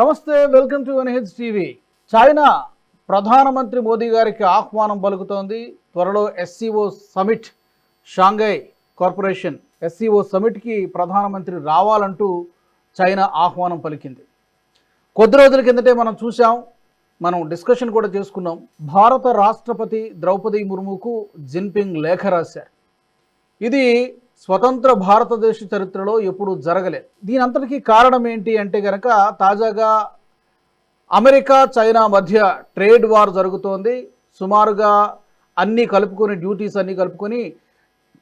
నమస్తే welcome to NH TV. China ప్రధానమంత్రి మోదీ గారికి ఆహ్వానం పలుకుతోంది. త్వరలో SCO summit Shanghai corporation SCO సమిట్కి ప్రధానమంత్రి రావాలంటూ చైనా ఆహ్వానం పలికింది. కొద్ది రోజుల కిందటే మనం చూసాం మనం డిస్కషన్ కూడా చేసుకున్నాం. భారత రాష్ట్రపతి ద్రౌపది ముర్ముకు జిన్పింగ్ లేఖ రాశారు. ఇది స్వతంత్ర భారతదేశ చరిత్రలో ఎప్పుడు జరగలేదు దీని అంతటికీ కారణం ఏంటి అంటే గనక తాజాగా అమెరికా చైనా మధ్య ట్రేడ్ వార్ జరుగుతోంది. సుమారుగా అన్నీ కలుపుకొని డ్యూటీస్ అన్నీ కలుపుకొని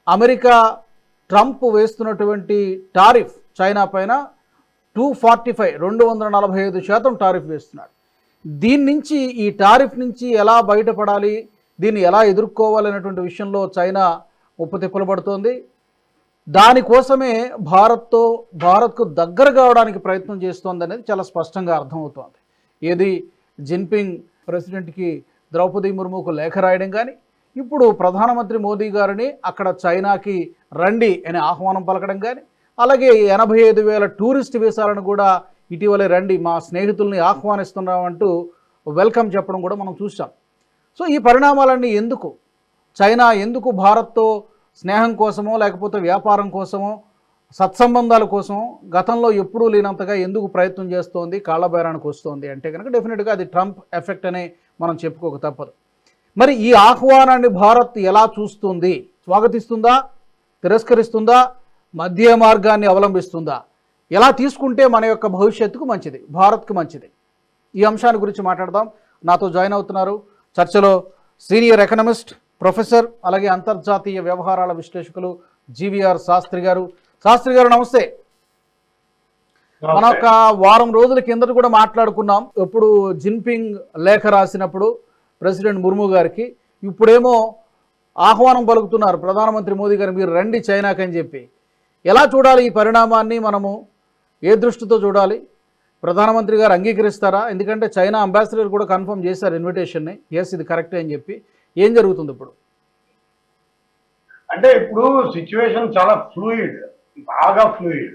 అమెరికా ట్రంప్ వేస్తున్నటువంటి టారిఫ్ చైనా పైన టూ ఫార్టీ ఫైవ్ రెండు వందల నలభై ఐదు శాతం టారిఫ్ వేస్తున్నాడు దీని నుంచి ఈ టారిఫ్ నుంచి ఎలా బయటపడాలి దీన్ని ఎలా ఎదుర్కోవాలనేటువంటి విషయంలో చైనా ఉప్పుతిప్పలు పడుతోంది. దానికోసమే భారత్తో భారత్కు దగ్గర కావడానికి ప్రయత్నం చేస్తోంది అనేది చాలా స్పష్టంగా అర్థమవుతోంది. ఏది జిన్పింగ్ ప్రెసిడెంట్కి ద్రౌపది ముర్ముకు లేఖ రాయడం కానీ ఇప్పుడు ప్రధానమంత్రి మోదీ గారిని అక్కడ చైనాకి రండి అనే ఆహ్వానం పలకడం కానీ అలాగే ఎనభై ఐదు వేల టూరిస్ట్ వీసాలను కూడా ఇటీవలే రండి మా స్నేహితుల్ని ఆహ్వానిస్తున్నామంటూ వెల్కమ్ చెప్పడం కూడా మనం చూసాం సో ఈ పరిణామాలన్నీ ఎందుకు? చైనా ఎందుకు భారత్తో స్నేహం కోసమో లేకపోతే వ్యాపారం కోసమో సత్సంబంధాల కోసం గతంలో ఎప్పుడూ లేనంతగా ఎందుకు ప్రయత్నం చేస్తోంది కాళ్ళబేరానికి వస్తోంది అంటే కనుక డెఫినెట్గా అది ట్రంప్ ఎఫెక్ట్ అనే మనం చెప్పుకోక తప్పదు. మరి ఈ ఆహ్వానాన్ని భారత్ ఎలా చూస్తుంది? స్వాగతిస్తుందా? తిరస్కరిస్తుందా? మధ్య మార్గాన్ని అవలంబిస్తుందా? ఎలా తీసుకుంటే మన యొక్క భవిష్యత్తుకు మంచిది భారత్కు మంచిది? ఈ అంశాన్ని గురించి మాట్లాడదాం. నాతో జాయిన్ అవుతున్నారు చర్చలో సీనియర్ ఎకనమిస్ట్ ప్రొఫెసర్ అలాగే అంతర్జాతీయ వ్యవహారాల విశ్లేషకులు జీవీఆర్ శాస్త్రి గారు. శాస్త్రి గారు నమస్తే. మన ఒక వారం రోజుల కిందట కూడా మాట్లాడుకున్నాం. ఎప్పుడు జిన్పింగ్ లేఖ రాసినప్పుడు ప్రెసిడెంట్ ముర్ము గారికి. ఇప్పుడేమో ఆహ్వానం పలుకుతున్నారు. ప్రధానమంత్రి మోదీ గారు మీరు రండి చైనాకి అని చెప్పి. ఎలా చూడాలి ఈ పరిణామాన్ని మనము? ఏ దృష్టితో చూడాలి? ప్రధానమంత్రి గారు అంగీకరిస్తారా? ఎందుకంటే చైనా అంబాసిడర్ కూడా కన్ఫర్మ్ చేశారు ఇన్విటేషన్ని. ఎస్ ఇది కరెక్టే అని చెప్పి. ఏం జరుగుతుంది ఇప్పుడు? అంటే ఇప్పుడు సిచ్యువేషన్ చాలా ఫ్లూయిడ్ బాగా ఫ్లూయిడ్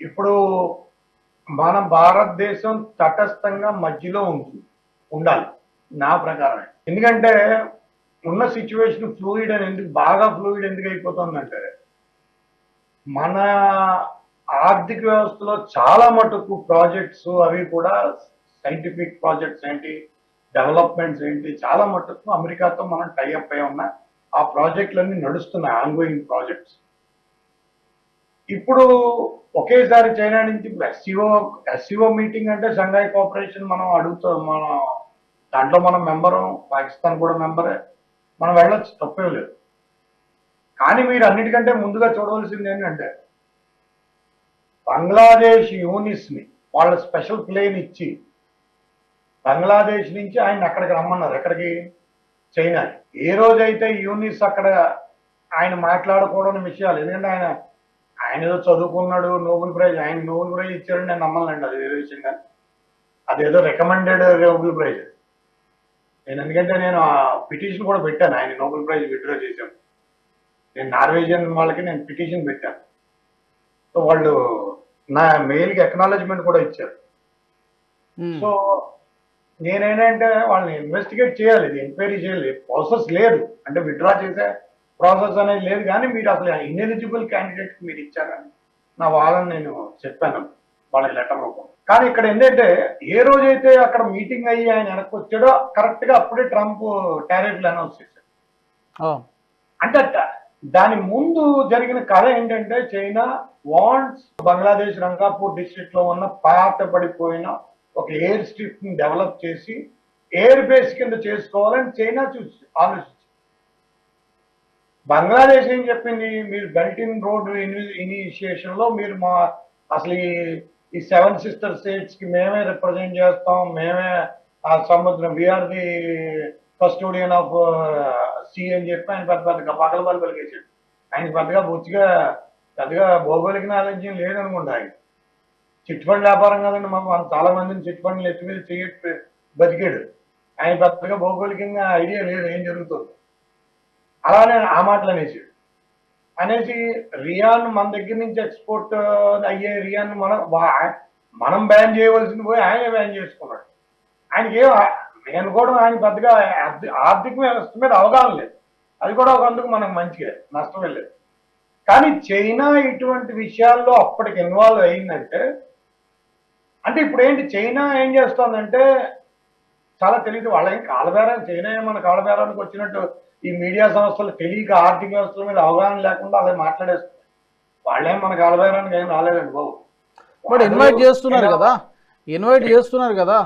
ఇప్పుడు మన భారతదేశం తటస్థంగా మధ్యలో ఉంటుంది ఉండాలి నా ప్రకారం ఎందుకంటే ఉన్న సిచ్యువేషన్ ఫ్లూయిడ్ అని ఎందుకు బాగా ఫ్లూయిడ్ ఎందుకు అయిపోతుందంటే మన ఆర్థిక వ్యవస్థలో చాలా మటుకు ప్రాజెక్ట్స్ అవి కూడా సైంటిఫిక్ ప్రాజెక్ట్స్ ఏంటి డెవలప్మెంట్స్ ఏంటి? చాలా మటుకు అమెరికాతో మనం టైఅప్ అయి ఉన్న ఆ ప్రాజెక్టులన్నీ నడుస్తున్నాయి ఆన్గోయింగ్ ప్రాజెక్ట్స్ ఇప్పుడు ఒకేసారి చైనా నుంచి ఎస్సీఓ ఎస్సీఓ మీటింగ్ అంటే సంఘాయ్ కోఆపరేషన్ మనం అడుగుతాం మనం దాంట్లో మనం మెంబరు పాకిస్తాన్ కూడా మెంబరే మనం వెళ్ళొచ్చు తప్పేం లేదు. కానీ మీరు అన్నిటికంటే ముందుగా చూడవలసింది ఏంటంటే బంగ్లాదేశ్ యూనిస్ని వాళ్ళ స్పెషల్ ప్లేన్ ఇచ్చి బంగ్లాదేశ్ నుంచి ఆయన అక్కడికి రమ్మన్నారు. ఎక్కడికి? చైనా. ఏ రోజైతే యూనిస్ అక్కడ ఆయన మాట్లాడకూడని విషయాలు ఎందుకంటే ఆయన ఆయన ఏదో చదువుకున్నాడు నోబెల్ ప్రైజ్ ఆయన నోబెల్ ప్రైజ్ ఇచ్చారని నేను నమ్మలేండి అది వేరే విషయం కానీ. అదేదో రికమెండెడ్ నోబెల్ ప్రైజ్. నేను ఎందుకంటే నేను ఆ పిటిషన్ కూడా పెట్టాను ఆయన నోబెల్ ప్రైజ్ విత్డ్రా చేశాను నేను నార్వేజియన్ వాళ్ళకి నేను పిటిషన్ పెట్టాను. సో వాళ్ళు నా మెయిల్కి ఎక్నాలజ్మెంట్ కూడా ఇచ్చారు. సో నేనేంటంటే వాళ్ళని ఇన్వెస్టిగేట్ చేయాలి ఇది ఎంక్వైరీ చేయాలి. ప్రాసెస్ లేదు. అంటే విత్డ్రా చేసే ప్రాసెస్ అనేది లేదు కానీ మీరు అసలు ఇన్ఎలిజిబుల్ క్యాండిడేట్ మీరు ఇచ్చారని నా వాదన నేను చెప్పాను. వాళ్ళకి లెటర్ రూపం కానీ ఇక్కడ ఏంటంటే ఏ రోజైతే అక్కడ మీటింగ్ అయ్యి ఆయన వెనక్కి వచ్చాడో కరెక్ట్గా అప్పుడే ట్రంప్ టారిఫ్లు అనౌన్స్ చేశాడు. అంటే అట్ట- దాని ముందు జరిగిన కథ ఏంటంటే చైనా వాంట్స్ బంగ్లాదేశ్ రంగాపూర్ డిస్ట్రిక్ట్లో ఉన్న పాత పడిపోయిన ఒక ఎయిర్ స్ట్రిప్ని డెవలప్ చేసి ఎయిర్ బేస్ కింద చేసుకోవాలని చైనా చూసి ఆలోచించింది. బంగ్లాదేశ్ ఏం చెప్పింది? మీరు బెల్ట్ ఇన్ రోడ్ ఇనిషియేషన్లో మీరు మా అసలు ఈ సెవెన్ సిస్టర్ స్టేట్స్కి మేమే రిప్రజెంట్ చేస్తాం. మేమే ఆ సముద్రం we are the custodian of sea అని చెప్పి ఆయన పెద్ద పెద్దగా పగల బలు పలికేసాడు ఆయన పెద్దగా బొచ్చిగా పెద్దగా భౌగోళిక నాలెడ్జ్ లేదనుకుంటా ఆయన. చిట్ ఫండ్ వ్యాపారం కదండి మనం చాలా మందిని చిట్ ఫండ్లు ఎత్తి మీద చెయ్యి బతికాడు. ఆయన పెద్దగా భౌగోళికంగా ఐడియా లేదు ఏం జరుగుతుంది. అలానే ఆ మాటలు అనేసాడు అనేసి రియాన్ మన దగ్గర నుంచి ఎక్స్పోర్ట్ అయ్యే రియాన్ మనం మనం బ్యాన్ చేయవలసింది పోయి ఆయనే బ్యాన్ చేసుకున్నాడు. ఆయనకి ఏం నేను కూడా ఆయన పెద్దగా ఆర్థిక వ్యవస్థ మీద అవగాహన లేదు. అది కూడా ఒక అందుకు మనకు మంచిగా నష్టమే లేదు. కానీ చైనా ఇటువంటి విషయాల్లో అప్పటికి ఇన్వాల్వ్ అయిందంటే అంటే ఇప్పుడు ఏంటి చైనా ఏం చేస్తోందంటే చాలా తెలియదు. వాళ్ళ ఏం కాలబేరాలు చైనా ఏమన్నా కాలబేరానికి వచ్చినట్టు ఈ మీడియా సంస్థలు తెలియక ఆర్థిక వ్యవస్థల మీద అవగాహన లేకుండా అలా మాట్లాడేస్తారు వాళ్ళేం మన కాలబేరానికి ఏం రాలేదండి బాబు. బట్ ఇన్వైట్ చేస్తున్నారు కదా? ఇన్వైట్ చేస్తున్నారు కదా?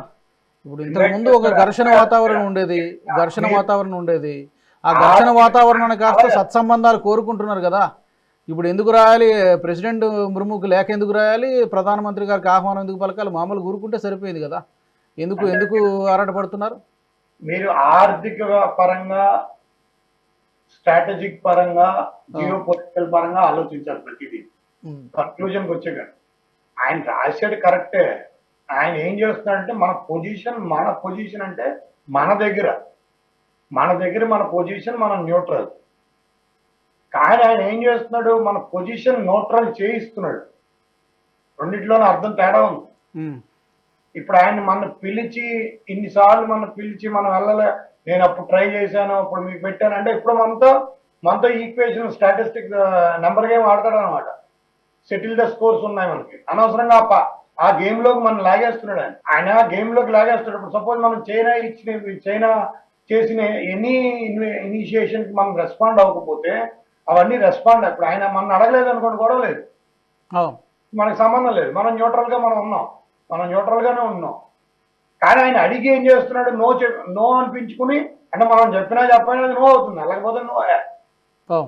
ఇప్పుడు ఇంతకు ముందు ఒక ఘర్షణ వాతావరణం ఉండేది. ఘర్షణ వాతావరణం ఉండేది. ఆ ఘర్షణ వాతావరణాన్ని కాస్త సత్సంబంధాలు కోరుకుంటున్నారు కదా? ఇప్పుడు ఎందుకు రాయాలి? ప్రెసిడెంట్ ముర్ముకు లేఖ ఎందుకు రాయాలి? ప్రధానమంత్రి గారికి ఆహ్వానం ఎందుకు పలకాలి? మామూలు ఊరుకుంటే సరిపోయింది కదా. ఎందుకు ఎందుకు ఆరాటపడుతున్నారు? మీరు ఆర్థిక పరంగా స్ట్రాటజిక్ పరంగా జియో పొలిటికల్ పరంగా ఆలోచించాలి ప్రతిదీ. కన్క్లూజన్కి వచ్చాక ఆయన రాశాడు కరెక్టే. ఆయన ఏం చేస్తున్నాడంటే మన పొజిషన్ మన పొజిషన్ అంటే మన దగ్గర. మన దగ్గర మన పొజిషన్ మన న్యూట్రల్. కానీ ఆయన ఏం చేస్తున్నాడు? మన పొజిషన్ న్యూట్రల్ చేయిస్తున్నాడు. రెండిట్లోనే అర్థం తేడా ఉంది. ఇప్పుడు ఆయన మన పిలిచి ఇన్నిసార్లు మన పిలిచి మనం వెళ్ళలే. నేను అప్పుడు ట్రై చేశాను అప్పుడు మీకు పెట్టాను. అంటే ఇప్పుడు మనతో మనతో ఈక్వేషన్ స్టాటిస్టిక్ నెంబర్ గేమ్ ఆడతాడు అనమాట సెటిల్ ద స్కోర్స్ ఉన్నాయి మనకి. అనవసరంగా ఆ గేమ్లోకి మనం లాగేస్తున్నాడు ఆయన. ఆయన ఆ గేమ్లోకి లాగేస్తున్నాడు. ఇప్పుడు సపోజ్ మనం చైనా ఇచ్చిన చైనా చేసిన ఎనీ ఇనిషియేషన్కి మనం రెస్పాండ్ అవ్వకపోతే అవన్నీ రెస్పాండ్ ఇప్పుడు ఆయన మనం అడగలేదు అనుకోండి గొడవ లేదు. మనకు సంబంధం లేదు. మనం న్యూట్రల్గా మనం ఉన్నాం. మనం న్యూట్రల్ గానే ఉన్నాం. కానీ ఆయన అడిగి ఏం చేస్తున్నాడు? నో నో అనిపించుకుని అంటే మనం చెప్పినా చెప్పినా నో అవుతుంది. లేకపోతే నో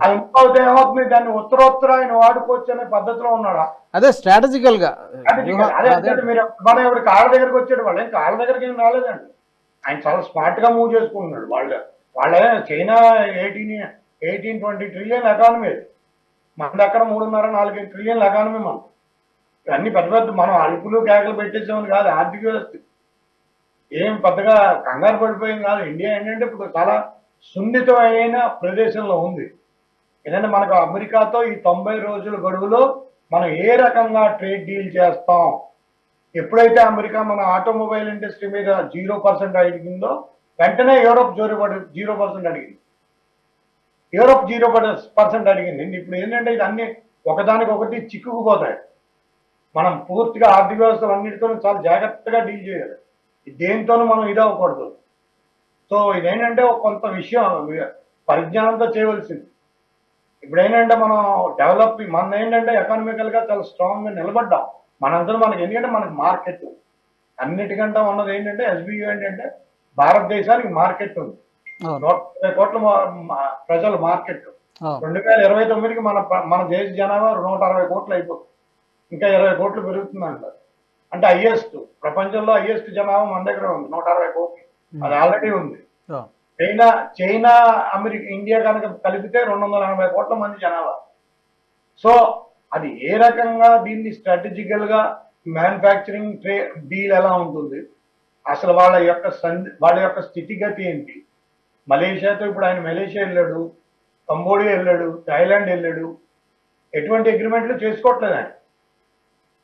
అది నో అవుతే ఏమవుతుంది? దాన్ని ఉత్తరోత్తర ఆయన వాడుకోవచ్చు అనే పద్ధతిలో ఉన్నాడా? అదే స్ట్రాటజికల్గా అదే మీరు మన ఇప్పుడు కాళ్ళ దగ్గరికి వచ్చాడు వాళ్ళు ఏం కాళ్ళ దగ్గరికి ఏం రాలేదండి. ఆయన చాలా స్మార్ట్గా మూవ్ చేసుకుంటున్నాడు. వాళ్ళు వాళ్ళే China eighteen eighteen twenty trillion economy. మన దగ్గర మూడున్నర నాలుగైదు ట్రిలియన్ ఎకానమీ మనం అన్ని పెద్ద పెద్ద మనం అడుపులు కేకలు పెట్టేసామని కాదు ఆర్థిక వ్యవస్థ. ఏం పెద్దగా కంగారు పడిపోయింది కాదు. ఇండియా ఏంటంటే ఇప్పుడు చాలా సున్నితమైన ప్రదేశంలో ఉంది. ఎందుకంటే మనకు అమెరికాతో ఈ తొంభై రోజుల గడువులో మనం ఏ రకంగా ట్రేడ్ డీల్ చేస్తాం? ఎప్పుడైతే అమెరికా మన ఆటోమొబైల్ ఇండస్ట్రీ మీద జీరో పర్సెంట్ అడిగిందో వెంటనే యూరోప్ జోరు జీరో పర్సెంట్ అడిగింది. యూరోప్ జీరో పర్సెంట్ అడిగింది. ఇప్పుడు ఏంటంటే ఇది అన్ని ఒకదానికి ఒకటి చిక్కుకుపోతాయి. మనం పూర్తిగా ఆర్థిక వ్యవస్థలు అన్నిటితోనూ చాలా జాగ్రత్తగా డీల్ చేయాలి. దేనితోనూ మనం ఇది అవ్వకూడదు. సో ఇదేంటంటే కొంత విషయం పరిజ్ఞానంతో చేయవలసింది. ఇప్పుడు ఏంటంటే మనం డెవలప్ మన ఏంటంటే ఎకనామికల్గా చాలా స్ట్రాంగ్గా నిలబడ్డాం. మనందరం మనకి ఎందుకంటే మనకి మార్కెట్. అన్నిటికంటే ఉన్నది ఏంటంటే ఎస్బీయూ ఏంటంటే భారతదేశానికి మార్కెట్ ఉంది. నూట కోట్ల ప్రజల మార్కెట్. రెండు వేల ఇరవై తొమ్మిదికి మన మన దేశ జనాభా నూట అరవై కోట్లు అయిపోతుంది. ఇంకా ఇరవై కోట్లు పెరుగుతుందంట. అంటే హైయెస్ట్ ప్రపంచంలో హైయెస్ట్ జనాభా మన దగ్గర ఉంది నూట అరవై కోట్లు అది ఆల్రెడీ ఉంది. చైనా చైనా అమెరికా ఇండియా కనుక కలిపితే రెండు వందల ఎనభై కోట్ల మంది జనాభా. సో అది ఏ రకంగా దీన్ని స్ట్రాటజికల్గా మ్యానుఫ్యాక్చరింగ్ ట్రే డీల్ ఎలా ఉంటుంది? అసలు వాళ్ళ యొక్క వాళ్ళ యొక్క స్థితిగతి ఏంటి? మలేషియాతో ఇప్పుడు ఆయన మలేషియా వెళ్ళాడు కంబోడియా వెళ్ళాడు థాయిలాండ్ వెళ్ళాడు. ఎటువంటి అగ్రిమెంట్లు చేసుకోవట్లేదు ఆయన.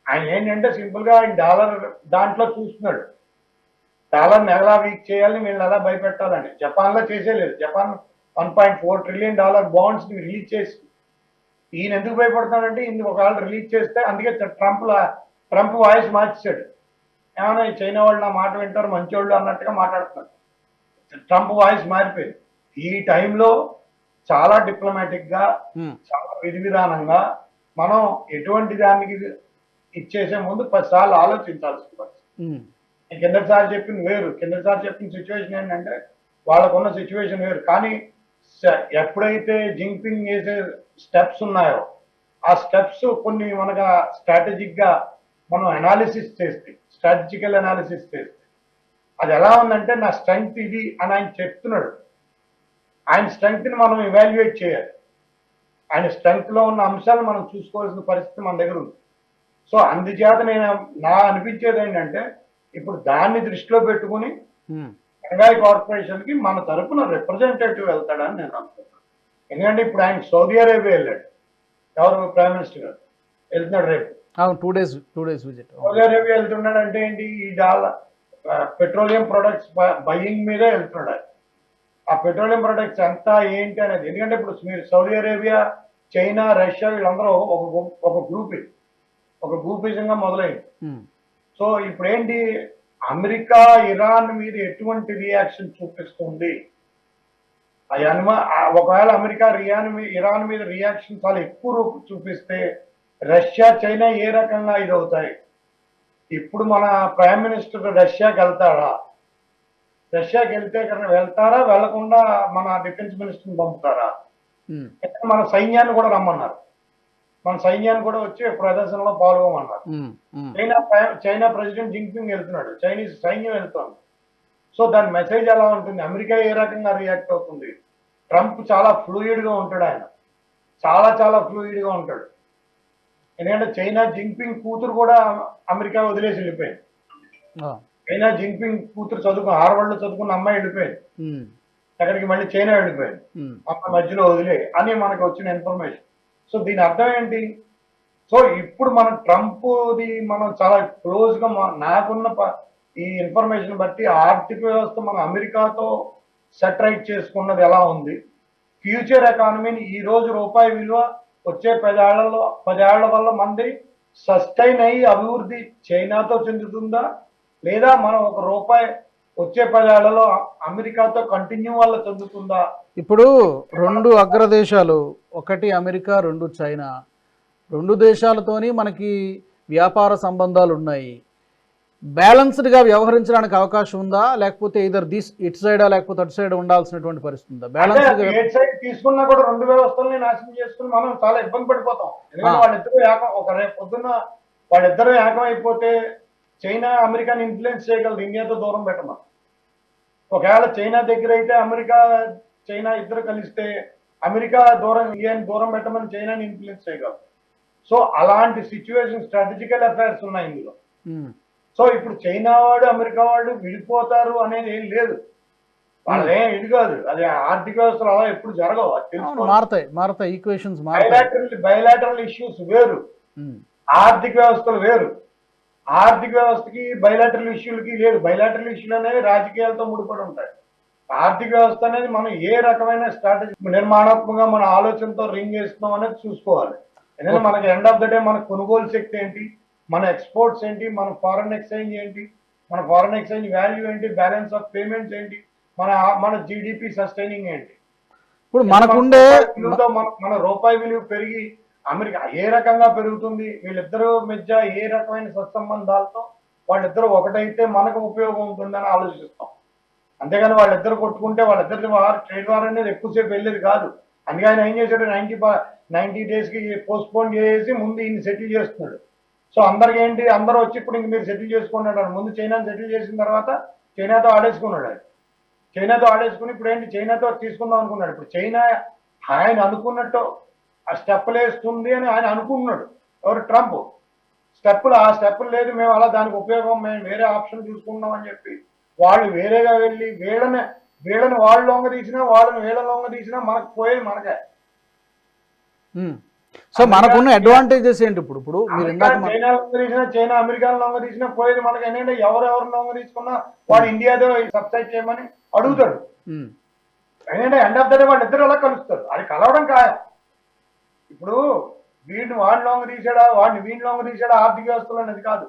ఆయన ఏంటంటే సింపుల్గా ఆయన డాలర్ దాంట్లో చూస్తున్నాడు. డాలర్ని ఎలా వీక్ చేయాలని వీళ్ళని ఎలా భయపెట్టాలని. జపాన్లో చేసేయలేదు చేసేలేదు Japan one point four trillion dollar బాండ్స్ని release చేసి ఈయన ఎందుకు భయపడుతున్నాడంటే ఇందుకు ఒకవేళ రిలీజ్ చేస్తే అందుకే ట్రంప్ ట్రంప్ వాయిస్ మార్చేశాడు. ఏమైనా చైనా వాళ్ళు నా మాట వింటారు మంచోళ్ళు అన్నట్టుగా మాట్లాడుతున్నాడు. ట్రంప్ వాయిస్ మారిపోయింది. ఈ టైంలో చాలా డిప్లొమాటిక్గా ఉమ్, చాలా విధి విధానంగా మనం ఎటువంటి దానికి ఇచ్చేసే ముందు పదిసార్లు ఆలోచించాల్సి పరిస్థితి. ఉమ్, నేను కిందసారి చెప్పింది వేరు. కిందసారి చెప్పిన సిచ్యువేషన్ ఏంటంటే వాళ్ళకున్న సిచ్యువేషన్ వేరు. కానీ ఎప్పుడైతే జింపింగ్ చేసే స్టెప్స్ ఉన్నాయో ఆ స్టెప్స్ కొన్ని మనకు స్ట్రాటజిక్గా మనం అనాలిసిస్ చేస్తే స్ట్రాటజికల్ అనాలిసిస్ చేస్తే అది ఎలా ఉందంటే నా స్ట్రెంగ్త్ ఇది అని ఆయన చెప్తున్నాడు. ఆయన స్ట్రెంగ్త్ని మనం ఇవాల్యుయేట్ చేయాలి. ఆయన స్ట్రెంగ్త్లో ఉన్న అంశాలు మనం చూసుకోవాల్సిన పరిస్థితి మన దగ్గర ఉంది. సో అందుచేత నేను నా అనిపించేది ఏంటంటే ఇప్పుడు దాన్ని దృష్టిలో పెట్టుకుని షంఘాయ్ కార్పొరేషన్కి మన తరపున రిప్రజెంటేటివ్ వెళ్తాడని నేను అనుకుంటున్నాను. ఎందుకంటే ఇప్పుడు ఆయన సౌదీ అరేబియా వెళ్ళాడు. ఎవరు? ప్రైమ్ మినిస్టర్ గారు. వెళ్తున్నాడు రేపు. Two days two days visit Saudi Arabia వెళ్తున్నాడు అంటే ఏంటి? ఈ డాలర్ పెట్రోలియం ప్రొడక్ట్స్ బయ్యింగ్ మీదే వెళ్తున్నాడు. ఆ పెట్రోలియం ప్రొడక్ట్స్ ఎంత ఏంటి అనేది ఎందుకంటే ఇప్పుడు మీరు సౌదీ అరేబియా చైనా రష్యా వీళ్ళందరూ ఒక ఒక గ్రూప్ ఒక గ్రూపిజంగా మొదలైంది. సో ఇప్పుడు ఏంటి అమెరికా ఇరాన్ మీద ఎటువంటి రియాక్షన్ చూపిస్తుంది? ఒకవేళ అమెరికా రియాన్ ఇరాన్ మీద రియాక్షన్ చాలా ఎక్కువ చూపిస్తే రష్యా చైనా ఏ రకంగా ఇదవుతాయి? ఇప్పుడు మన ప్రైమ్ మినిస్టర్ రష్యాకి వెళ్తాడా? రష్యాకి వెళ్తే కనుక వెళ్తారా? వెళ్ళకుండా మన డిఫెన్స్ మినిస్టర్ని పంపుతారా? మన సైన్యాన్ని కూడా రమ్మన్నారు. మన సైన్యాన్ని కూడా వచ్చి ప్రదర్శనలో పాల్గొమన్నారు. చైనా చైనా ప్రెసిడెంట్ జింగ్పింగ్ వెళ్తున్నాడు. చైనీస్ సైన్యం వెళ్తోంది. సో దాని మెసేజ్ ఎలా ఉంటుంది? అమెరికా ఏ రకంగా రియాక్ట్ అవుతుంది? ట్రంప్ చాలా ఫ్లూయిడ్గా ఉంటాడు ఆయన. చాలా చాలా ఫ్లూయిడ్గా ఉంటాడు. ఎందుకంటే చైనా జింగ్పింగ్ కూతురు కూడా అమెరికా వదిలేసి వెళ్ళిపోయింది చైనా జింగ్పింగ్ కూతురు చదువుకు హార్వర్డ్లో చదువుకున్న అమ్మాయి వెళ్ళిపోయింది అక్కడికి మళ్ళీ చైనా వెళ్ళిపోయింది అమ్మాయి మధ్యలో వదిలే అని మనకు వచ్చిన ఇన్ఫర్మేషన్ సో దీని అర్థం ఏంటి? సో ఇప్పుడు మన ట్రంప్ది మనం చాలా క్లోజ్గా నాకున్న ఈ ఇన్ఫర్మేషన్ బట్టి ఆర్థిక వ్యవస్థ మన అమెరికాతో సెటరైట్ చేసుకున్నది ఎలా ఉంది? ఫ్యూచర్ ఎకానమీని ఈ రోజు రూపాయి విలువ వచ్చే పదేళ్ళలో పదేళ్ళ వల్ల మంది సస్టైన్ అయ్యి అభివృద్ధి చైనాతో చెందుతుందా? లేదా మనం ఒక రూపాయి వచ్చే పదేళ్ళలో అమెరికాతో కంటిన్యూ వల్ల చెందుతుందా? ఇప్పుడు రెండు అగ్రదేశాలు ఒకటి అమెరికా రెండు చైనా. రెండు దేశాలతోని మనకి వ్యాపార సంబంధాలు ఉన్నాయి బ్యాలెన్స్డ్గా వ్యవహరించడానికి అవకాశం ఉందా? లేకపోతే ఇద్దరు దిస్ ఇటు సైడా లేకపోతే అటు సైడ్ ఉండాల్సినటువంటి పరిస్థితి ఉందా? సైడ్ తీసుకున్నా కూడా రెండు వ్యవస్థల్ని నాశనం చేసుకుని మనం చాలా ఇబ్బంది పడిపోతాం. ఎందుకంటే. వాళ్ళిద్దరూ ఏకం ఒక రేపు పొద్దున్న వాళ్ళిద్దరూ ఏకం అయిపోతే చైనా అమెరికాని ఇన్ఫ్లుయెన్స్ చేయగలదు. ఇండియాతో దూరం పెట్టమా? ఒకవేళ చైనా దగ్గర అయితే అమెరికా చైనా ఇద్దరు కలిస్తే అమెరికా దూరం ఇండియాని దూరం పెట్టమని చైనాని ఇన్ఫ్లుయెన్స్ చేయగలదు. సో అలాంటి సిచ్యువేషన్ స్ట్రాటజికల్ అఫైర్స్ ఉన్నాయి ఇందులో. సో ఇప్పుడు చైనా వాడు అమెరికా వాడు విడిపోతారు అనేది ఏం లేదు. వాళ్ళేం ఇది కాదు. అది ఆర్థిక వ్యవస్థలు అలా ఎప్పుడు జరగవు. అది తెలుసుకోవాలి. మారతాయి మారతాయి ఈక్వేషన్స్ మారతాయి. బయలాటరల్ బయలాటరల్ ఇష్యూస్ వేరు. ఉమ్, ఆర్థిక వ్యవస్థలు వేరు. ఆర్థిక వ్యవస్థకి బయలాటరల్ ఇష్యూలకి లేదు. బయలాటరల్ ఇష్యూలు అనేవి రాజకీయాలతో ముడిపడి ఉంటాయి. ఆర్థిక వ్యవస్థ అనేది మనం ఏ రకమైన స్ట్రాటజీ నిర్మాణాత్మకంగా మన ఆలోచనతో రింగ్ చేస్తున్నాం అనేది చూసుకోవాలి. ఎందుకంటే మనకి ఎండ్ ఆఫ్ ద డే మన కొనుగోలు శక్తి ఏంటి? మన ఎక్స్పోర్ట్స్ ఏంటి? మన ఫారెన్ ఎక్స్చేంజ్ ఏంటి? మన ఫారెన్ ఎక్స్చేంజ్ వాల్యూ ఏంటి? బ్యాలెన్స్ ఆఫ్ పేమెంట్స్ ఏంటి? మన మన జీడిపి సస్టైనింగ్ ఏంటి? ఇప్పుడు మనకుండే మన రూపాయి విలువ పెరిగి అమెరికా ఏ రకంగా పెరుగుతుంది? వీళ్ళిద్దరూ మధ్య ఏ రకమైన సత్సంబంధాలతో వాళ్ళిద్దరూ ఒకటైతే మనకు ఉపయోగం ఉంటుందని ఆలోచిస్తాం. అంతేగాని వాళ్ళిద్దరు కొట్టుకుంటే వాళ్ళిద్దరి వార్ ట్రేడ్ వార్ అనేది ఎక్కువసేపు వెళ్ళేది కాదు. అందుకే ఆయన ఏం చేశాడు? నైన్టీ నైన్టీ డేస్కి పోస్ట్ పోన్ చేసి ముందు ఈయన సెటిల్ చేస్తున్నాడు. సో అందరికి ఏంటి? అందరూ వచ్చి ఇప్పుడు ఇంక మీరు సెటిల్ చేసుకోండి అంటారు. ముందు చైనాని సెటిల్ చేసిన తర్వాత చైనాతో ఆడేసుకున్నాడు ఆయన. చైనాతో ఆడేసుకుని ఇప్పుడు ఏంటి? చైనాతో తీసుకుందాం అనుకున్నాడు. ఇప్పుడు చైనా ఆయన అనుకున్నట్టు ఆ స్టెప్పులు వేస్తుంది అని ఆయన అనుకుంటున్నాడు. ఎవరు? ట్రంప్. స్టెప్పులు ఆ స్టెప్పులు లేదు మేము అలా దానికి ఉపయోగం మేము వేరే ఆప్షన్ చూసుకుందాం అని చెప్పి వాళ్ళు వేరేగా వెళ్ళి వీళ్ళని వీళ్ళని వాళ్ళు లొంగ తీసినా వాళ్ళని వీళ్ళ లొంగ తీసినా మనకు పోయేది మనకే. సో మనకున్న అడ్వాంటేజెస్ ఏంటి ఇప్పుడు? ఇప్పుడు మీరు ఇందాక చైనా తీసినా చైనా అమెరికా లొంగ తీసినా పోయేది మనకి ఏంటంటే ఎవరెవరు లొంగ తీసుకున్నా వాడు ఇండియాతో సబ్సైడ్ చేయమని అడుగుతాడు. ఏంటంటే ఎండ్ ఆఫ్ ద డే వాళ్ళు ఇద్దరు అలా కలుస్తారు. అది కలవడం ఖాయం ఇప్పుడు వీడిని వాడిని లొంగ తీసాడా వాడిని వీడిని లొంగ తీసాడా ఆర్థిక వ్యవస్థలు అనేది కాదు.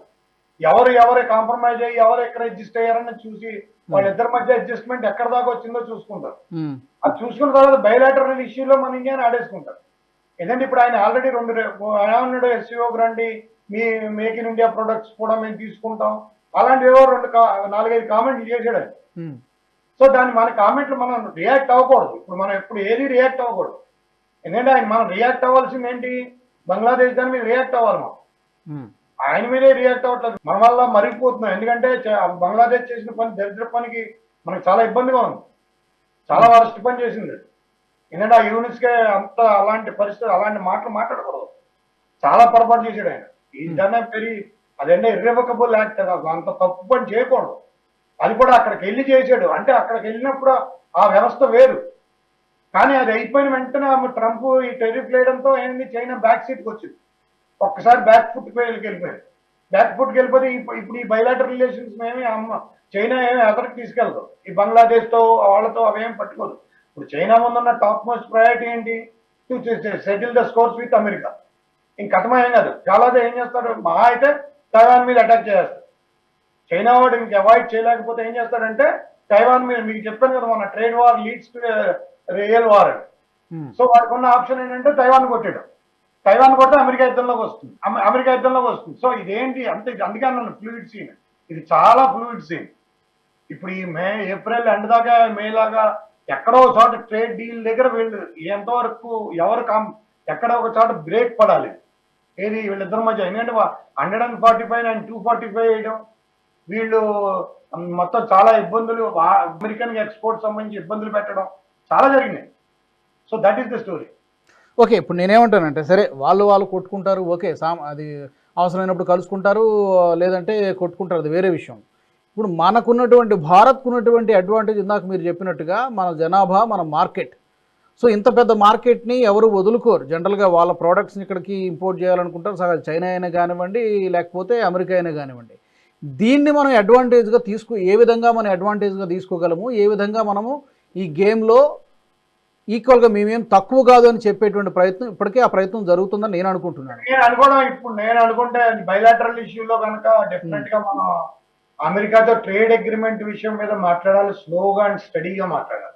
ఎవరు ఎవరు కాంప్రమైజ్ అయ్యి ఎవరు ఎక్కడ అడ్జస్ట్ అయ్యారని చూసి వాళ్ళిద్దరి మధ్య అడ్జస్ట్మెంట్ ఎక్కడ దాకా వచ్చిందో చూసుకుంటారు. అది చూసుకున్న తర్వాత బయలాటరల్ ఇష్యూలో మన ఇండియాని ఆడేసుకుంటారు. ఎందుకంటే ఇప్పుడు ఆయన ఆల్రెడీ రెండు ఉన్నాడు ఎస్సీఓకి రండి మీ మేక్ ఇన్ ఇండియా ప్రొడక్ట్స్ కూడా మేము తీసుకుంటాం. అలాంటివి ఏవో రెండు కా- నాలుగైదు కామెంట్లు చేశాడు సో దాన్ని మన కామెంట్లు మనం రియాక్ట్ అవ్వకూడదు. ఇప్పుడు మనం ఎప్పుడు ఏది రియాక్ట్ అవ్వకూడదు. ఎందుకంటే ఆయన మనం రియాక్ట్ అవ్వాల్సింది ఏంటి? బంగ్లాదేశ్ దాని మీద రియాక్ట్ అవ్వాలి మనం. ఆయన మీదే రియాక్ట్ అవ్వట్లేదు. మన వల్ల మరిగిపోతున్నాం. ఎందుకంటే బంగ్లాదేశ్ చేసిన పని దరిద్ర పనికి మనకు చాలా ఇబ్బందిగా ఉంది. చాలా వరస్ట్ పని చేసింది. ఎందుకంటే ఆ యూనిట్స్కే అంత అలాంటి పరిస్థితి అలాంటి మాటలు మాట్లాడకూడదు. చాలా పొరపాటు చేశాడు ఆయన. ఇదనే పెరి అదంటే ఇర్రివకబుల్ యాక్ట్ అసలు అంత తప్పు పని చేయకూడదు. అది కూడా అక్కడికి వెళ్ళి చేశాడు. అంటే అక్కడికి వెళ్ళినప్పుడు ఆ వ్యవస్థ వేరు. కానీ అది అయిపోయిన వెంటనే ఆమె ట్రంప్ ఈ టెరిఫ్ వేయడంతో ఏంది? చైనా బ్యాక్ సీట్కి వచ్చింది. ఒక్కసారి బ్యాక్ ఫుట్ వెళ్ళిపోయారు బ్యాక్ ఫుట్కి వెళ్ళిపోతే ఇప్పు- ఇప్పుడు ఈ బయలాటర్ రిలేషన్స్ ఏమి అమ్మ చైనా ఏమి ఎదరికి తీసుకెళ్దు. ఈ బంగ్లాదేశ్తో వాళ్ళతో అవేం పట్టుకోదు. ఇప్పుడు చైనా ముందున్న టాప్ మోస్ట్ ప్రయారిటీ ఏంటి? To settle the scores with America ఇంక కథమ కాదు. చాలా ఏం చేస్తాడు? మహా అయితే తైవాన్ మీద అటాక్ చేస్తారు చైనా వాడు ఇంక అవాయిడ్ చేయలేకపోతే ఏం చేస్తాడంటే తైవాన్ మీద మీకు చెప్పాను కదా మన trade war leads to real war అని. ఉమ్, సో వాడికి ఉన్న ఆప్షన్ ఏంటంటే తైవాన్ కొట్టాడు తైవాన్ కొడితే అమెరికా యుద్ధంలోకి వస్తుంది. అమె- అమెరికా యుద్ధంలోకి వస్తుంది. సో ఇదేంటి? అంతే అందుకే అన్నాను ఫ్లూయిడ్ సీన్ ఇది చాలా ఫ్లూయిడ్ సీన్ ఇప్పుడు ఈ మే ఏప్రిల్ ఎండ్ దాకా మే లాగా ఎక్కడో ఒక చోట ట్రేడ్ డీల్ దగ్గర వీళ్ళు ఎంతవరకు ఎవరు కాం ఎక్కడో ఒక చోట బ్రేక్ పడాలి. ఏది వీళ్ళిద్దరి మధ్య? ఎందుకంటే hundred and forty five and two forty five వేయడం వీళ్ళు మొత్తం చాలా ఇబ్బందులు అమెరికన్ ఎక్స్పోర్ట్ సంబంధించి ఇబ్బందులు పెట్టడం చాలా జరిగినాయి. So that is the story. Okay ఇప్పుడు నేనేమంటానంటే సరే వాళ్ళు వాళ్ళు కొట్టుకుంటారు ఓకే సా అది అవసరమైనప్పుడు కలుసుకుంటారు లేదంటే కొట్టుకుంటారు అది వేరే విషయం. ఇప్పుడు మనకున్నటువంటి భారత్కు ఉన్నటువంటి అడ్వాంటేజ్ ఇందాక మీరు చెప్పినట్టుగా మన జనాభా మన మార్కెట్ సో ఇంత పెద్ద మార్కెట్ని ఎవరు వదులుకోరు. జనరల్గా వాళ్ళ ప్రోడక్ట్స్ని ఇక్కడికి ఇంపోర్ట్ చేయాలనుకుంటారు. సగం చైనా అయినా కానివ్వండి లేకపోతే అమెరికా అయినా కానివ్వండి. దీన్ని మనం అడ్వాంటేజ్గా తీసుకో ఏ విధంగా మనం అడ్వాంటేజ్గా తీసుకోగలము? ఏ విధంగా మనము ఈ గేమ్లో ఈక్వల్గా మేమేం తక్కువ కాదు అని చెప్పేటువంటి ప్రయత్నం ఇప్పటికే ఆ ప్రయత్నం జరుగుతుందని నేను అనుకుంటున్నాను. నేను అనుకోవడం ఇప్పుడు నేను అనుకుంటే బయలాటరల్ ఇష్యూలో కనుక డెఫినెట్గా మనం అమెరికాతో ట్రేడ్ అగ్రిమెంట్ విషయం మీద మాట్లాడాలి స్లోగా అండ్ స్టడీగా మాట్లాడాలి.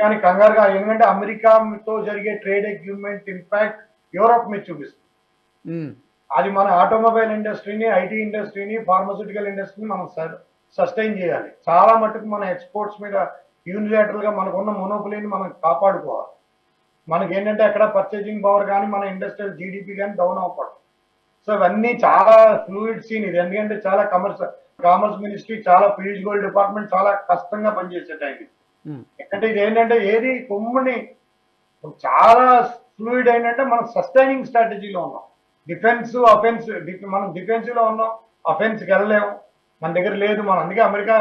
కానీ కంగారుగా ఎందుకంటే అమెరికాతో జరిగే ట్రేడ్ అగ్రిమెంట్ ఇంపాక్ట్ యూరోప్ మీద చూపిస్తుంది. అది మన ఆటోమొబైల్ ఇండస్ట్రీని ఐటీ ఇండస్ట్రీని ఫార్మస్యూటికల్ ఇండస్ట్రీని మనం సస్టైన్ చేయాలి. చాలా మటుకు మన ఎక్స్పోర్ట్స్ మీద యూనిలేటరల్గా మనకున్న మొనోపులీని మనం కాపాడుకోవాలి. మనకి ఏంటంటే ఎక్కడ పర్చేసింగ్ పవర్ కానీ మన ఇండస్ట్రియల్ జీడిపి కానీ డౌన్ అవ్వకూడదు. సో ఇవన్నీ చాలా ఫ్లూయిడ్ సీన్ ఇది. ఎందుకంటే చాలా కమర్స్ కామర్స్ మినిస్ట్రీ చాలా పీయూష్ గోల్డ్ డిపార్ట్మెంట్ చాలా కష్టంగా పనిచేసే ఉమ్, ఎందుకంటే ఇది ఏంటంటే ఏది కొమ్ముని చాలా ఫ్లూయిడ్ ఏంటంటే మనం సస్టైనింగ్ స్ట్రాటజీలో ఉన్నాం. డిఫెన్స్ అఫెన్స్ మనం డిఫెన్సివ్లో ఉన్నాం అఫెన్స్కి వెళ్ళలేము. మన దగ్గర లేదు మనం అందుకే అమెరికా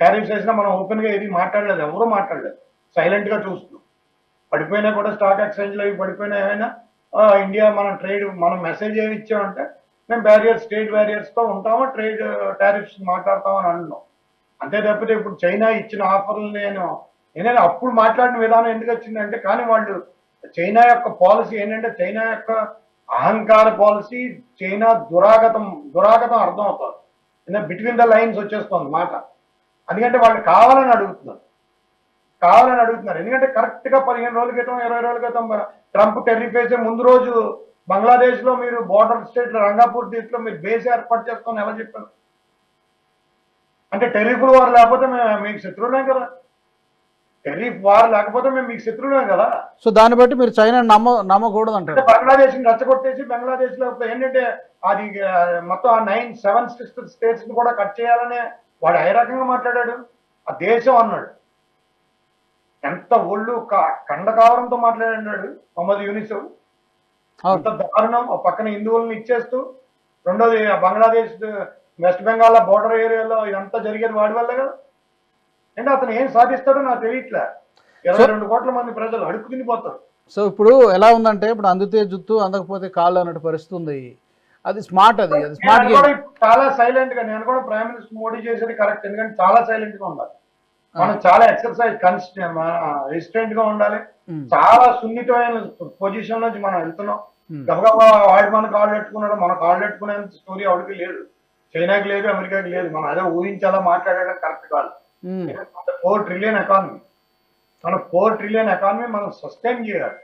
క్యారీస్ చేసినా మనం ఓపెన్గా ఏది మాట్లాడలేదు ఎవరు మాట్లాడలేదు. సైలెంట్గా చూస్తున్నాం. పడిపోయినా కూడా స్టాక్ ఎక్స్చేంజ్లో ఇవి పడిపోయినా ఏమైనా ఆ, ఇండియా మనం ట్రేడ్ మనం మెసేజ్ ఏమి ఇచ్చామంటే మేము బ్యారియర్స్ ట్రేడ్ బ్యారియర్స్తో ఉంటాము ట్రేడ్ టారిఫ్స్ మాట్లాడతామని అంటున్నాం అంతే తప్పితే ఇప్పుడు చైనా ఇచ్చిన ఆఫర్లు నేను ఏదైనా అప్పుడు మాట్లాడిన విధానం ఎందుకు వచ్చిందంటే కానీ వాళ్ళు చైనా యొక్క పాలసీ ఏంటంటే చైనా యొక్క అహంకార పాలసీ చైనా దురాగతం దురాగతం అర్థం అవుతుంది. ఎందుకంటే బిట్వీన్ ద లైన్స్ వచ్చేస్తుంది మాట. ఎందుకంటే వాళ్ళు కావాలని అడుగుతున్నారు. కావాలని అడుగుతున్నారు. ఎందుకంటే కరెక్ట్గా పదిహేను రోజుల క్రితం ఇరవై రోజుల క్రితం ట్రంప్ టెర్రిఫ్ ముందు రోజు బంగ్లాదేశ్లో మీరు బోర్డర్ స్టేట్ రంగాపూర్ దీంట్లో మీరు బేస్ ఏర్పాటు చేస్తామని ఎలా చెప్పారు? అంటే టెర్రిఫ్ వార్ లేకపోతే మేము మీకు శత్రువులేం కదా. టెర్రిఫ్ వార్ లేకపోతే మేము మీకు శత్రువులేం కదా. సో దాన్ని బట్టి మీరు చైనా నమ్మ నమ్మకూడదు అంటే బంగ్లాదేశ్ని రెచ్చగొట్టేసి బంగ్లాదేశ్లో ఏంటంటే అది మొత్తం ఆ నైన్ సెవెన్ స్టేట్స్ని కూడా కట్ చేయాలనే వాడు ఏ రకంగా మాట్లాడాడు? ఆ దేశం అన్నాడు. ఎంత ఒళ్ళు కండకావరంతో మాట్లాడాడు మొహమ్మద్ యూనిస్ అంత దారుణం. పక్కన హిందువులను ఇచ్చేస్తూ రెండోది బంగ్లాదేశ్ వెస్ట్ బెంగాల్ బోర్డర్ ఏరియాలో ఇదంతా జరిగేది వాడి వల్ల కదా. అంటే అతను ఏం సాధిస్తాడో నాకు తెలియట్లే. ఇరవై రెండు కోట్ల మంది ప్రజలు అడుగు తినిపోతారు సో ఇప్పుడు ఎలా ఉందంటే ఇప్పుడు అందితే జుత్తు అందకపోతే కాళ్ళు అన్నట్టు పరిస్థితి ఉంది. అది స్మార్ట్ అది స్మార్ట్ చాలా సైలెంట్గా నేను కూడా ప్రైమ్ మినిస్టర్ మోడీ చేసేది కరెక్ట్ ఎందుకంటే చాలా సైలెంట్గా ఉండాలి. మనం చాలా ఎక్సర్సైజ్ కన్స్టెంట్ రెసిస్టెంట్గా ఉండాలి. చాలా సున్నితమైన పొజిషన్ నుంచి మనం వెళ్తున్నాం. గబగబా వాడు మన కాళ్ళు పెట్టుకున్నాడు మన కాళ్ళు పెట్టుకునే స్టోరీ ఎవరికి లేదు. చైనాకి లేదు అమెరికాకి లేదు. మనం అదే ఊహించాలా మాట్లాడడం కరెక్ట్ కాదు. Four trillion economy. మన ఫోర్ ట్రిలియన్ ఎకానమీ మనం సస్టైన్ చేయాలి.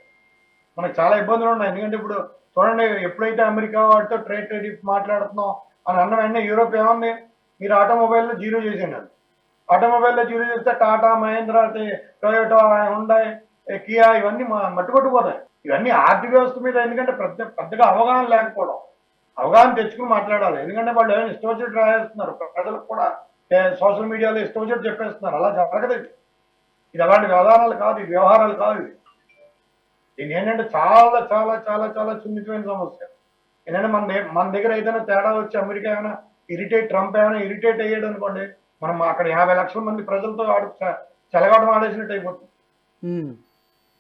మనకు చాలా ఇబ్బందులు ఉన్నాయి. ఎందుకంటే ఇప్పుడు చూడండి ఎప్పుడైతే అమెరికా వాటితో ట్రేడ్ ట్రేడ్ మాట్లాడుతున్నాం అని అన్న వెంటనే యూరోప్ ఏముంది మీరు ఆటోమొబైల్లో జీరో చేసేయండి. ఆటోమొబైల్లో జీరో చేస్తే Tata Mahindra Toyota Hyundai Kia ఇవన్నీ మట్టుకొట్టుకుపోతాయి. ఇవన్నీ ఆర్థిక వ్యవస్థ మీద ఎందుకంటే ప్రతి పెద్దగా అవగాహన లేకపోవడం. అవగాహన తెచ్చుకుని మాట్లాడాలి. ఎందుకంటే వాళ్ళు ఏమైనా ఇష్టం వచ్చినట్టు రాయేస్తున్నారు ప్రజలకు కూడా సోషల్ మీడియాలో ఇష్టం వచ్చినట్టు చెప్పేస్తున్నారు. అలా జరగదు ఇది. అలాంటి వ్యవహారాలు కాదు ఇది వ్యవహారాలు కాదు ఇది. దీని ఏంటంటే చాలా చాలా చాలా చాలా సున్నితమైన సమస్య. ఏంటంటే మన మన దగ్గర ఏదైనా తేడా వచ్చి అమెరికా ఏమైనా ఇరిటేట్ ట్రంప్ ఏమైనా ఇరిటేట్ అయ్యాడు అనుకోండి మనం అక్కడ యాభై లక్షల మంది ప్రజలతో ఆడు చ- చెలగాటం ఆడేసినట్టు అయిపోతుంది.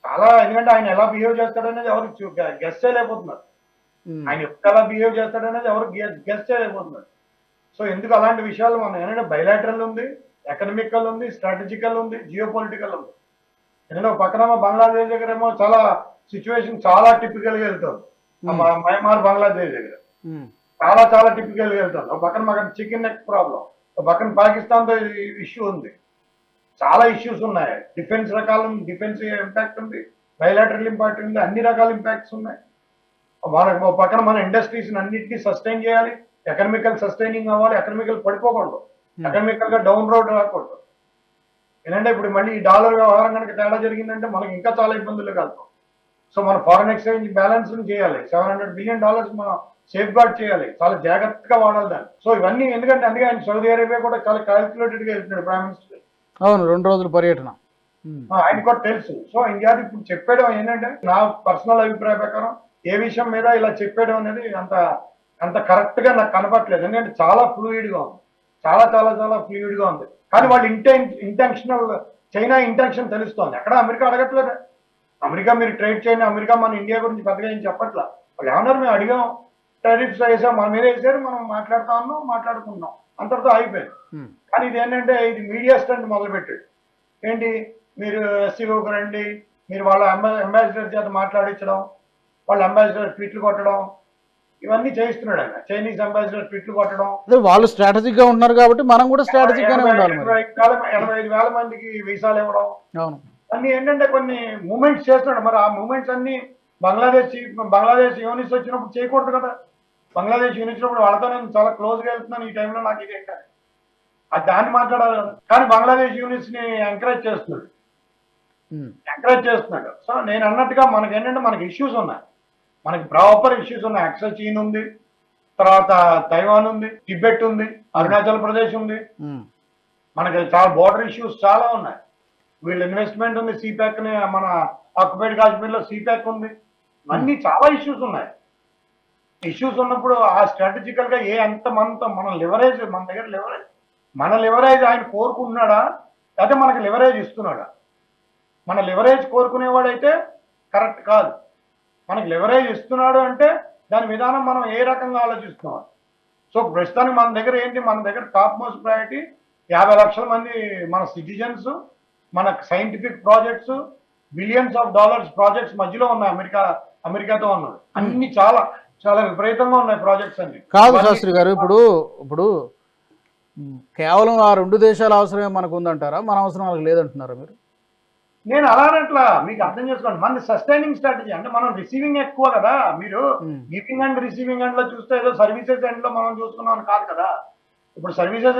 చాలా ఎందుకంటే ఆయన ఎలా బిహేవ్ చేస్తాడనేది ఎవరు గెస్ట్ చేయలేకపోతున్నారు. ఆయన ఎప్పుడు ఎలా బిహేవ్ చేస్తాడనేది ఎవరు గెస్ట్ చేయలేకపోతున్నారు. సో ఎందుకు అలాంటి విషయాలు మనం ఏంటంటే బయలాటరల్ ఉంది ఎకనమికల్ ఉంది స్ట్రాటజికల్ ఉంది జియో పొలిటికల్ ఉంది. ఎందుకంటే ఒక పక్కన బంగ్లాదేశ్ దగ్గర ఏమో చాలా సిచ్యువేషన్ చాలా టిపికల్గా వెళ్తుంది. ఆ. మ- మయన్మార్ బంగ్లాదేశ్ దగ్గర. చాలా చాలా టిపికల్గా వెళ్తుంది. ఒక పక్కన మాకు చికెన్ నెక్ ప్రాబ్లం ఒక పక్కన పాకిస్తాన్తో ఇష్యూ ఉంది. చాలా ఇష్యూస్ ఉన్నాయి. డిఫెన్స్ రకాల డిఫెన్స్ ఇంపాక్ట్ ఉంది. బయలాటరల్ ఇంపాక్ట్ ఉంది. అన్ని రకాల ఇంపాక్ట్స్ ఉన్నాయి. ఒక పక్కన మన ఇండస్ట్రీస్ అన్నిటికీ సస్టైన్ చేయాలి. ఎకనామికల్ సస్టైనింగ్ అవ్వాలి. ఎకనామికల్ పడిపోకూడదు. ఎకనామికల్గా డౌన్ రోడ్ రాకూడదు. ఏంటంటే ఇప్పుడు మళ్ళీ ఈ డాలర్ వ్యవహారం కనుక తేడా జరిగిందంటే మనకి ఇంకా చాలా ఇబ్బందులు కలుగుతాం సో మన ఫారెన్ ఎక్స్చేంజ్ బ్యాలెన్స్ చేయాలి. సెవెన్ హండ్రెడ్ బిలియన్ డాలర్స్ మనం సేఫ్ గార్డ్ చేయాలి. చాలా జాగ్రత్తగా వాడాలి దాన్ని. సో ఇవన్నీ ఎందుకంటే అందుకే ఆయన సౌదీ అరేబియా కూడా చాలా క్యాల్కులేటెడ్గా వెళ్తున్నాడు ప్రైమ్ మినిస్టర్ అవును రెండు రోజుల పర్యటన. ఆయన కూడా తెలుసు. సో ఇండియా ఇప్పుడు చెప్పేయడం ఏంటంటే నా పర్సనల్ అభిప్రాయ ప్రకారం ఏ విషయం మీద ఇలా చెప్పేయడం అనేది అంత అంత కరెక్ట్గా నాకు కనపట్లేదు ఎందుకంటే చాలా ఫ్లూయిడ్గా ఉంది. చాలా చాలా చాలా ఫ్లూయిడ్గా ఉంది. కానీ వాళ్ళు ఇంటెన్ ఇంటెన్షనల్ చైనా ఇంటెన్షన్ తెలుస్తోంది. అక్కడ అమెరికా అడగట్లేదు? అమెరికా మీరు ట్రేడ్ చేయండి అమెరికా మన ఇండియా గురించి పెద్దగా ఏం చెప్పట్లా? వాళ్ళు ఏమన్నారు? మేము అడిగాం. టెరిఫ్స్ వేసాం మన మీద వేసారు మనం మాట్లాడుతా ఉన్నాం మాట్లాడుకున్నాం అంతటితో అయిపోయింది. కానీ ఇది ఏంటంటే ఇది మీడియా స్టంట్ మొదలుపెట్టాడు. ఏంటి? మీరు ఎస్సీఓకి రండి మీరు వాళ్ళ అంబాసిడర్ చేత మాట్లాడించడం వాళ్ళ అంబాసిడర్ ట్వీట్లు కొట్టడం ఇవన్నీ చేయిస్తున్నాడు ఆయన. చైనీస్ అంబాసిడర్ ట్వీట్లు కొట్టడం. వాళ్ళు స్ట్రాటజిక్గా ఉంటున్నారు కాబట్టి మనం కూడా స్ట్రాటజిక్ గానే ఎనభై- ఉండాలి ఎనభై ఐదు వేల మందికి వీసాలు ఇవ్వడం. అవును. అన్ని ఏంటంటే కొన్ని మూమెంట్స్ చేస్తున్నాడు. మరి ఆ మూమెంట్స్ అన్ని బంగ్లాదేశ్ బంగ్లాదేశ్ యూనిస్ వచ్చినప్పుడు చేయకూడదు కదా. బంగ్లాదేశ్ యూనిస్ వచ్చినప్పుడు వాళ్ళతో నేను చాలా క్లోజ్గా వెళ్తున్నాను ఈ టైంలో నాకు ఇది ఏంటని అది దాన్ని మాట్లాడాలి. కానీ బంగ్లాదేశ్ యూనిస్ని ఎంకరేజ్ చేస్తున్నాడు. ఎంకరేజ్ చేస్తున్నాడు సో నేను అన్నట్టుగా మనకి ఏంటంటే మనకి ఇష్యూస్ ఉన్నాయి మనకి ప్రాపర్ ఇష్యూస్ ఉన్నాయి అక్సల్ చీన్ ఉంది తర్వాత తైవాన్ ఉంది టిబెట్ ఉంది అరుణాచల్ ప్రదేశ్ ఉంది. మనకి చాలా బోర్డర్ ఇష్యూస్ చాలా ఉన్నాయి వీళ్ళ ఇన్వెస్ట్మెంట్ ఉంది సిపాక్ని మన ఆక్యుపైడ్ కాశ్మీర్లో సిపాక్ ఉంది అన్ని చాలా ఇష్యూస్ ఉన్నాయి ఇష్యూస్ ఉన్నప్పుడు ఆ స్ట్రాటజికల్గా ఏ ఎంత మనతో మన లివరేజ్ మన దగ్గర లివరేజ్ మన లివరేజ్ ఆయన కోరుకుంటున్నాడా? లేకపోతే మనకి లివరేజ్ ఇస్తున్నాడా? మన లివరేజ్ కోరుకునేవాడైతే కరెక్ట్ కాదు. మనకి లివరేజ్ ఇస్తున్నాడు అంటే దాని విధానం మనం ఏ రకంగా ఆలోచిస్తున్నాం? సో ప్రస్తుతానికి మన దగ్గర ఏంటి? మన దగ్గర టాప్ మోస్ట్ ప్రయారిటీ యాభై లక్షల మంది మన సిటిజన్స్ మన scientific projects billions of dollars projects మధ్యలో ఉన్నాయి. అమెరికా అమెరికాతో ఉన్నాడు అన్ని చాలా చాలా విపరీతంగా ఉన్నాయి ప్రాజెక్ట్స్ అన్ని. కాదు శాస్త్రి గారు ఇప్పుడు ఇప్పుడు కేవలం ఆ రెండు దేశాల అవసరమే మనకు ఉందంటారా మన అవసరం వాళ్ళకి లేదంటున్నారా మీరు? నేను అలానట్లా మీకు అర్థం చేసుకోండి. మన సస్టైనింగ్ స్ట్రాటజీ అంటే మనం రిసీవింగ్ ఎక్కువ కదా మీరు. గివింగ్ అండ్ రిసీవింగ్ అండ్లో చూస్తే ఏదో సర్వీసెస్ ఎండ్లో మనం చూసుకున్నాం కాదు కదా. ఇప్పుడు సర్వీసెస్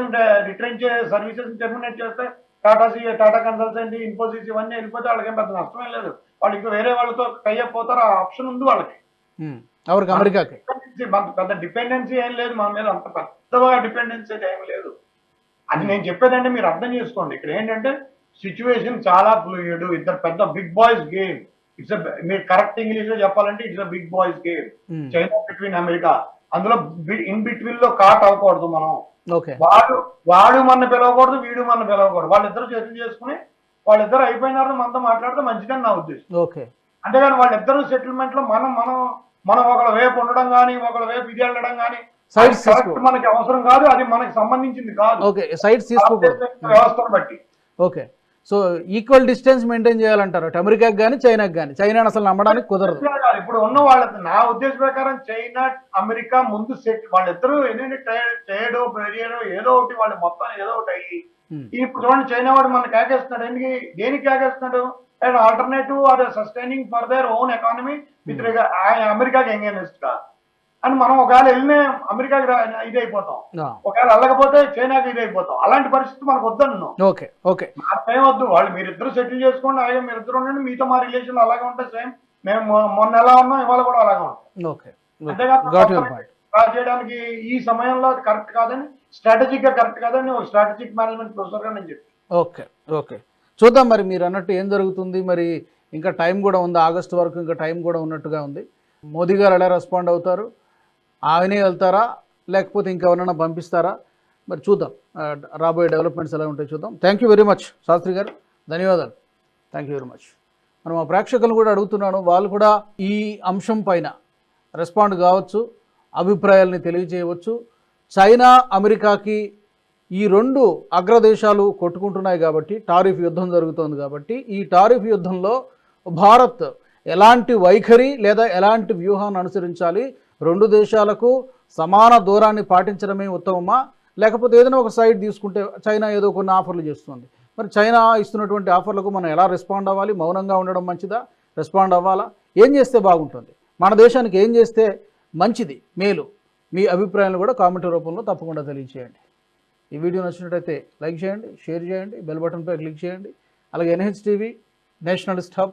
రిటర్న్ చే సర్వీసెస్ టెర్మినేట్ చేస్తే టాటా సి టాటా కన్సల్టెన్సీ ఇన్ఫోసిస్ ఇవన్నీ వెళ్ళిపోతే వాళ్ళకి ఏం పెద్ద నష్టమే లేదు. వాళ్ళు ఇంకా వేరే వాళ్ళతో టైఅప్ పోతారు ఆ ఆప్షన్ ఉంది వాళ్ళకి. ఎవరికి? అమెరికాకి. పెద్ద డిపెండెన్సీ ఏం లేదు మన మీద అంత పెద్దగా డిపెండెన్సీ అయితే ఏం లేదు. అది నేను చెప్పేదంటే మీరు అర్థం చేసుకోండి. ఇక్కడ ఏంటంటే సిచ్యువేషన్ చాలా ఫ్లూయిడ్ ఇద్దరు పెద్ద బిగ్ బాయ్స్ గేమ్ ఇట్స్ మీరు కరెక్ట్ ఇంగ్లీష్లో చెప్పాలంటే it's a big boys game. China between America అందులో ఇన్ బిట్వీన్లో కాట్ అవ్వకూడదు మనం. వాడు వాడు మన పిలవకూడదు వీడు మన పిలవకూడదు. వాళ్ళిద్దరు సెటిల్ చేసుకుని వాళ్ళిద్దరు అయిపోయినారు మనతో మాట్లాడితే మంచిదని నా ఉద్దేశం. అంతేగాని వాళ్ళిద్దరు సెటిల్మెంట్లో మనం మనం మనం ఒకళ్ళ వైపు ఉండడం కానీ ఒకళ్ళ వైపు ఇది వెళ్ళడం కానీ సైడ్స్ మనకి అవసరం కాదు అది మనకి సంబంధించింది కాదు. ఓకే సైడ్స్ తీసుకోకూడదు. వ్యవస్థను బట్టి. Okay. So equal distance maintain చేయాలంటారు. అమెరికాకి కానీ చైనాకి కానీ చైనాని అసలు నమ్మడానికి కుదరదు. ఇప్పుడు ఉన్న వాళ్ళ నా ఉద్దేశ ప్రకారం చైనా అమెరికా ముందు సెట్ వాళ్ళిద్దరూ ఏంటంటే ట్రేడ్ బెరియర్ ఏదో ఒకటి వాళ్ళు మొత్తం ఏదో ఒకటి అయ్యి. ఇప్పుడు చూడండి చైనా వాడు మనకి కేకేస్తున్నాడు ఎందుకు? దేనికి కేకేస్తున్నాడు and alternative or sustaining for their own economy with అమెరికాకి ఎంగేనెస్ట్గా అని మనం ఒకవేళ వెళ్ళిన అమెరికాకి రా- ఇది అయిపోతాం ఒకవేళ వెళ్ళకపోతే చైనాకి ఇది అయిపోతాం అలాంటి పరిస్థితి మనకు వద్దన్ను. Okay okay. నాకేం వద్దు వాళ్ళు మీరిద్దరు సెటిల్ చేసుకోండి అలాగే మీరిద్దరు ఉండండి మీతో మా రిలేషన్ అలాగే ఉంటాయి సేమ్. మేము మొన్న ఎలా ఉన్నాం ఇవాళ కూడా అలాగే ఉంటాం. ఓకే చేయడానికి ఈ సమయంలో అది కరెక్ట్ కాదని స్ట్రాటజిక్గా కరెక్ట్ కాదని ఒక స్ట్రాటజిక్ మేనేజ్మెంట్ ప్రొఫెసర్గా నేను చెప్పి ఓకే ఓకే. చూద్దాం మరి మీరు అన్నట్టు ఏం జరుగుతుంది మరి ఇంకా టైం కూడా ఉంది ఆగస్టు వరకు ఇంకా టైం కూడా ఉన్నట్టుగా ఉంది. మోదీ గారు ఎలా రెస్పాండ్ అవుతారు? ఆయనే వెళ్తారా? లేకపోతే ఇంకెవరైనా పంపిస్తారా? మరి చూద్దాం. రాబోయే డెవలప్మెంట్స్ ఎలా ఉంటాయి చూద్దాం. Thank you very much Shastri గారు. ధన్యవాదాలు. థ్యాంక్ యూ వెరీ మచ్ మనం ఆ ప్రేక్షకులు కూడా అడుగుతున్నాను వాళ్ళు కూడా ఈ అంశం పైన రెస్పాండ్ కావచ్చు అభిప్రాయాల్ని తెలియజేయవచ్చు. చైనా అమెరికాకి ఈ రెండు అగ్రదేశాలు కొట్టుకుంటున్నాయి కాబట్టి టారిఫ్ యుద్ధం జరుగుతోంది కాబట్టి ఈ టారిఫ్ యుద్ధంలో భారత్ ఎలాంటి వైఖరి లేదా ఎలాంటి వ్యూహాన్ని అనుసరించాలి? రెండు దేశాలకు సమాన దూరాన్ని పాటించడమే ఉత్తమమా? లేకపోతే ఏదైనా ఒక సైడ్ తీసుకుంటే చైనా ఏదో కొన్ని ఆఫర్లు చేస్తుంది. మరి చైనా ఇస్తున్నటువంటి ఆఫర్లకు మనం ఎలా రెస్పాండ్ అవ్వాలి? మౌనంగా ఉండడం మంచిదా? రెస్పాండ్ అవ్వాలా? ఏం చేస్తే బాగుంటుంది? మన దేశానికి ఏం చేస్తే మంచిది? మేలు. మీ అభిప్రాయాలు కూడా కామెంట్ రూపంలో తప్పకుండా తెలియజేయండి ఈ వీడియో నచ్చినట్టయితే లైక్ చేయండి షేర్ చేయండి బెల్ బటన్పై క్లిక్ చేయండి. అలాగే NH TV nationalist hub